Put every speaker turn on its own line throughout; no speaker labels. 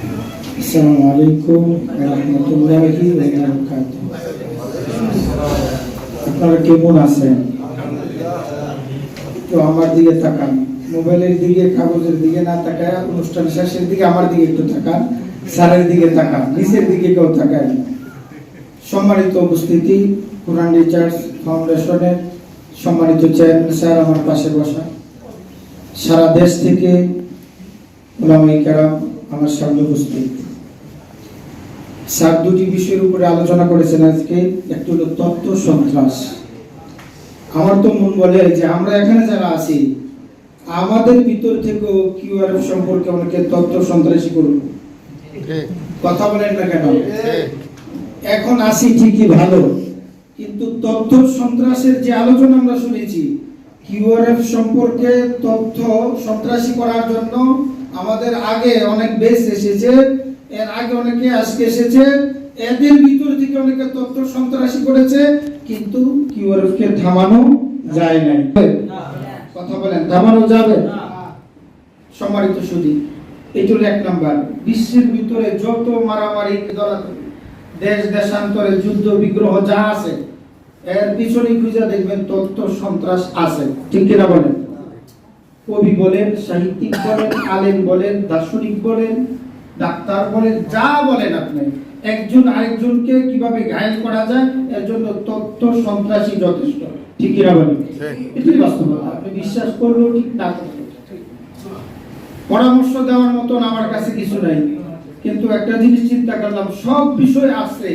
আসসালামু আলাইকুম রহমতুল্লাহি আপনারা কেমন আছেন? তো আমার দিকে তাকান। মোবাইলের দিকে, কাগজের দিকে না তাকায়, অনুষ্ঠান শেষের দিকে আমার দিকে একটু তাকান। দিকে তাকান। নিচের দিকে কেউ তাকায় সম্মানিত উপস্থিতি, কোরআন রিচার্জ ফাউন্ডেশনের সম্মানিত চেয়ারম্যান স্যার আমার পাশে বসা। সারা দেশ থেকে আমার সামনে উপস্থিত। স্যার দুটি বিষয়ের উপরে আলোচনা করেছেন আজকে। একটি হলো তত্ত্ব সন্ত্রাস। আমার তো মন বলে যে আমরা এখানে যারা আছি, আমাদের ভিতর থেকেও কিউআরএফ সম্পর্কে অনেকে তত্ত্ব সন্ত্রাসী করুন। কথা বলেন না কেন? এখন আসি ঠিকই ভালো, কিন্তু তথ্য সন্ত্রাসের যে আলোচনা আমরা শুনেছি, কিউআরএফ সম্পর্কে তথ্য সন্ত্রাসী করার জন্য আমাদের আগে অনেক বেশ এসেছে, এর আগে অনেকে আজকে এসেছে, এদের ভিতর থেকে অনেকে তথ্য সন্ত্রাসী করেছে, কিন্তু কিউআরএফ কে থামানো যায় নাই। কথা বলেন, থামানো যাবে? সম্মানিত সুদী এটা হলো এক নাম্বার, বিশ্বের ভিতরে যত মারামারি, দেশ দেশান্তরে যুদ্ধ, বিগ্রহ যা আছে, এর পিছনে খুঁজে দেখবেন তথ্য সন্ত্রাস আছে, ঠিক কিনা বলেন? কবি বলেন সাহিত্যিক বলেন আলেম বলেন দার্শনিক বলেন ডাক্তার বলেন যা বলেন আপনি। একজন আরেকজনকে কীভাবে ঘায়ল করা যায় এর জন্য তথ্য সন্ত্রাসী যথেষ্ট। ঠিক কিনা বলেন? এটাই বাস্তবতা আপনি বিশ্বাস করলেও ঠিক না পরামর্শ দেওয়ার মতন আমার কাছে কিছু নাই। কিন্তু একটা জিনিস চিন্তা করলাম সব বিষয় আছে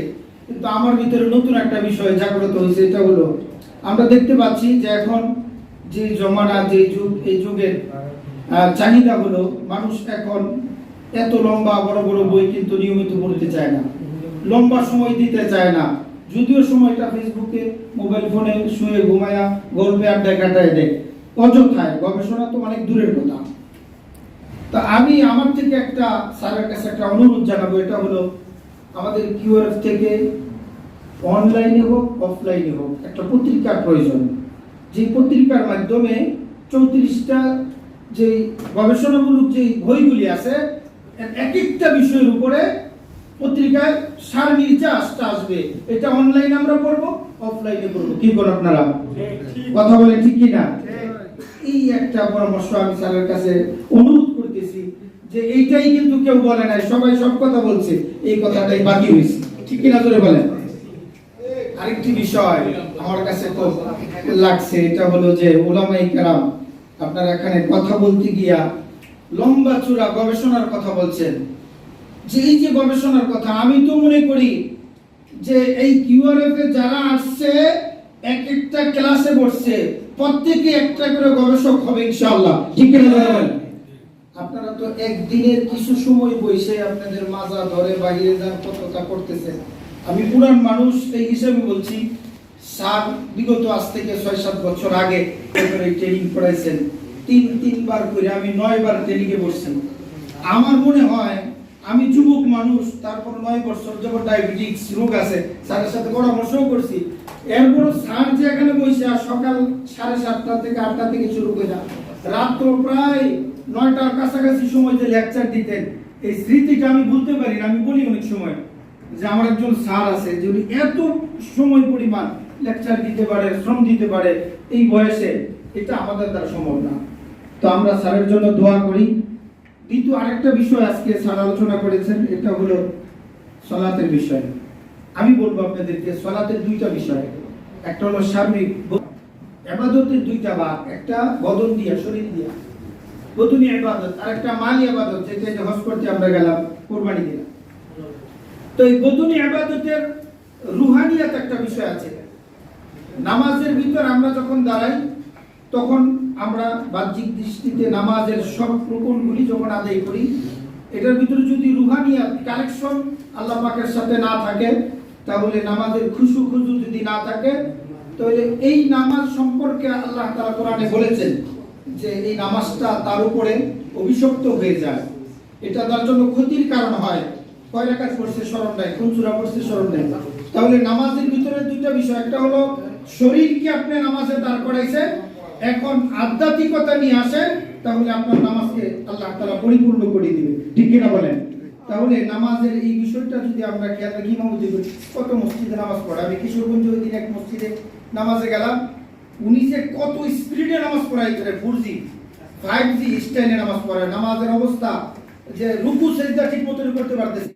কিন্তু আমার ভিতরে নতুন একটা বিষয় জাগ্রত হয়েছে এটা হলো আমরা দেখতে পাচ্ছি যে এখন যে জমানা, যে যুগ, এই যুগের চাহিদা হলো মানুষ এখন এত লম্বা বড় বড় বই কিন্তু নিয়মিত পড়তে চায় না। লম্বা সময় দিতে চায় না। যদিও সময়টা ফেসবুকে, মোবাইল ফোনে শুয়ে ঘুমায়া গল্পে আড্ডায় কাটায় দেয়। অযথায়, গবেষণা তো অনেক দূরের কথা। তা আমি আমার থেকে একটা, স্যারের কাছে একটা অনুরোধ জানাব, এটা হলো আমাদের কিউআরএফ থেকে অনলাইনে হোক অফলাইনে হোক, একটা পত্রিকার প্রয়োজন। যে পত্রিকার মাধ্যমে চৌত্রিশটা যে গবেষণামূলক যে বইগুলি আছে এক একটা বিষয়ের উপরে পত্রিকায় সার নির্যাসটা আসবে। এটা অনলাইনে আমরা পড়ব অফলাইনে পড়ব। কি বলেন আপনারা কথা বলে ঠিক কি না এই একটা পরামর্শ আমি স্যারের কাছে অনুরোধ করতেছি যে এইটাই কিন্তু কেউ বলে নাই, সবাই সব কথা বলছে, এই কথাটাই বাকি হয়েছে ঠিক কিনা ধরে বলেন? আরেকটি বিষয় আমার কাছে খুব লাগছে, এটা হলো যে ওলামাই কেরাম আপনারা এখানে কথা বলতে গিয়া লম্বা চূড়া গবেষণার কথা বলছেন। যে এই যে গবেষণার কথা, আমি তো মনে করি যে এই কিউআরএফ এ যারা আসছে, এক একটা ক্লাসে বসছে, প্রত্যেকে একটা করে গবেষক হবে ইনশাআল্লাহ। ঠিক বলেন আপনারা তো একদিনের কিছু সময় বসে আপনাদের মাজা ধরে বাইরে যান কতটা করতেছে আমি পুরান মানুষ এই হিসেবে বলছি স্যার বিগত আজ থেকে ছয়, সাত বছর আগে ট্রেনিং করাইছেন। তিন, তিনবার করে আমি নয় বার ট্রেনিংয়ে বসছি আমার মনে হয়, আমি যুবক মানুষ, তারপর নয় বছর যখন ডায়াবেটিক্স রোগ আছে, স্যারের সাথে পরামর্শও করছি। এরপর স্যার যে এখানে বসে আর সকাল সাড়ে সাতটা থেকে আটটা থেকে শুরু করে রাত্র প্রায় নয়টার কাছাকাছি সময় যে লেকচার দিতেন, এই স্মৃতিটা আমি ভুলতে পারি না, আমি বলি অনেক সময়। যে আমার একজন স্যার আছে, যে উনি এত সময় পরিমাণ লেকচার দিতে পারে, শ্রম দিতে পারে, এই বয়সে এটা আমাদের দ্বারা সম্ভব না। তো আমরা স্যারের জন্য দোয়া করি। কিন্তু আরেকটা বিষয় আজকে স্যার আলোচনা করেছেন, এটা হলো সলাতের বিষয়। আমি বলব আপনাদেরকে, সলাতের দুইটা বিষয়। একটা হলো সার্বিক এবাদতের দুইটা ভাগ, একটা বদন দিয়া, শরীর দিয়া। বদনী ইবাদত আর একটা মালি ইবাদত, যেটা হজ করতে আমরা গেলাম, কোরবানি দিলাম। তো এই বদনী ইবাদতের রুহানিয়াত একটা বিষয় আছে। নামাজের ভিতর আমরা যখন দাঁড়াই, তখন আমরা বাহ্যিক দৃষ্টিতে নামাজের সব রুকনগুলি যখন আদায় করি, এটার ভিতরে যদি রুহানিয়াত, কালেকশন আল্লাহ পাকের সাথে না থাকে, তাহলে নামাজের খুশু খুশু যদি না থাকে, তাহলে এই নামাজ সম্পর্কে আল্লাহ তাআলা কোরআনে বলেছেন যে এই নামাজটা তার উপরে অভিশপ্ত হয়ে যায়। এটা তার জন্য ক্ষতির কারণ হয়। কয় পড়ছে? স্মরণ কোন সূরা পড়ছে? স্মরণ তাহলে নামাজের ভিতরে দুইটা বিষয়। একটা হলো, শরীরকে আপনি নামাজে দাঁড় করাইছেন এখন আধ্যাত্মিকতা নিয়ে আসেন তাহলে আপনার নামাজকে আল্লাহ তাআলা পরিপূর্ণ করে দিবে। ঠিক কিনা বলেন? তাহলে নামাজের এই বিষয়টা যদি আমরা খেয়াল রাখি কত মসজিদে নামাজ পড়ে আমি কিশোরগঞ্জে ওই দিন এক মসজিদে নামাজে গেলাম, উনি যে কত স্পিডে নামাজ পড়াই ফোর জি, ফাইভ জি স্টাইলে নামাজ পড়ায়। নামাজের অবস্থা যে রুকু, সেজদা ঠিক মতো করতে পারতেছে